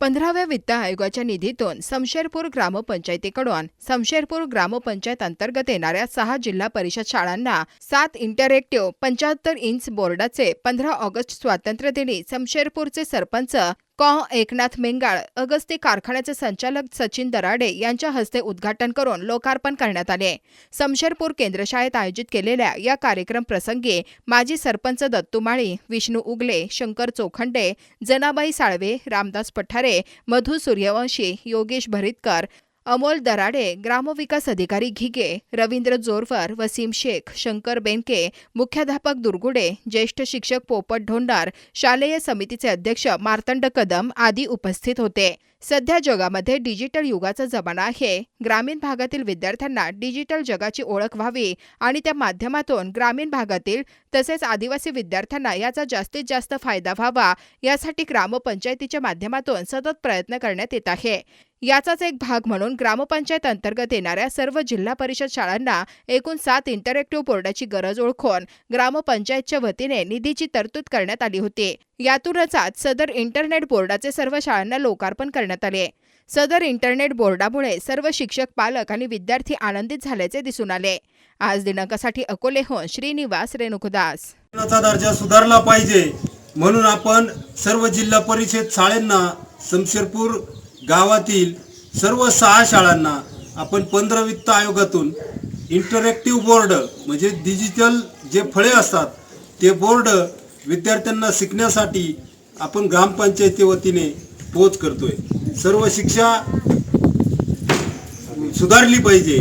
पंधराव्या वित्त आयोगाच्या निधीतून समशेरपूर ग्रामपंचायतीकडून समशेरपूर ग्रामपंचायत अंतर्गत येणाऱ्या सहा जिल्हा परिषद शाळांना सात इंटरॅक्टिव्ह पंच्याहत्तर इंच बोर्डाचे पंधरा ऑगस्ट स्वातंत्र्यदिनी समशेरपूरचे सरपंच कॉ. एकनाथ मेंगाळ अगस्ती कारखान्याचे संचालक सचिन दराडे यांच्या हस्ते उद्घाटन करून लोकार्पण करण्यात आले. समशेरपूर केंद्रशाळेत आयोजित केलेल्या या कार्यक्रम प्रसंगी माजी सरपंच दत्तू माळी विष्णू उगले शंकर चोखंडे जनाबाई साळवे रामदास पठारे मधु सूर्यवंशी योगेश भरितकर अमोल दराडे ग्रामविकास अधिकारी घिगे रवींद्र जोरवर वसीम शेख शंकर बेनके मुख्याध्यापक दुर्गुडे ज्येष्ठ शिक्षक पोपट ढोंडार शालेय समितीचे अध्यक्ष मार्तंड कदम आदी उपस्थित होते. सध्या जगामध्ये डिजिटल युगाचा जमाना आहे. ग्रामीण भागातील विद्यार्थ्यांना डिजिटल जगाची ओळख व्हावी आणि त्या माध्यमातून ग्रामीण भागातील तसेच आदिवासी विद्यार्थ्यांना याचा जास्तीत जास्त फायदा व्हावा यासाठी ग्रामपंचायतीच्या माध्यमातून सतत प्रयत्न करण्यात येत आहे. याचाच एक भाग म्हणून ग्रामपंचायत अंतर्गत येणाऱ्या सर्व जिल्हा परिषद शाळांना एकूण सात इंटरॅक्टिव्ह बोर्डाची गरज ओळखून ग्रामपंचायतच्या वतीने निधीची तरतूद करण्यात आली होती. यातूनच आज सदर इंटरनेट बोर्डाचे सर्व शाळांना लोकार्पण करण्यात आले. सदर इंटरनेट बोर्डामुळे सर्व शिक्षक पालक आणि विद्यार्थी आनंदित झाल्याचे दिसून आले. आज दिनांकासाठी अकोलेहून श्रीनिवास रेणुकदास. दर्जा सुधारला पाहिजे म्हणून आपण सर्व जिल्हा परिषद शाळांना शमशेरपूर गावातील सर्व सहा शाळांना आपण पंधरा वित्त आयोगातून इंटरॅक्टिव्ह बोर्ड म्हणजे डिजिटल जे फळे असतात ते बोर्ड विद्यार्थ्यांना शिकण्यासाठी आपण ग्रामपंचायती वतीने पोच करतोय. सर्व शिक्षा सुधारली पाहिजे.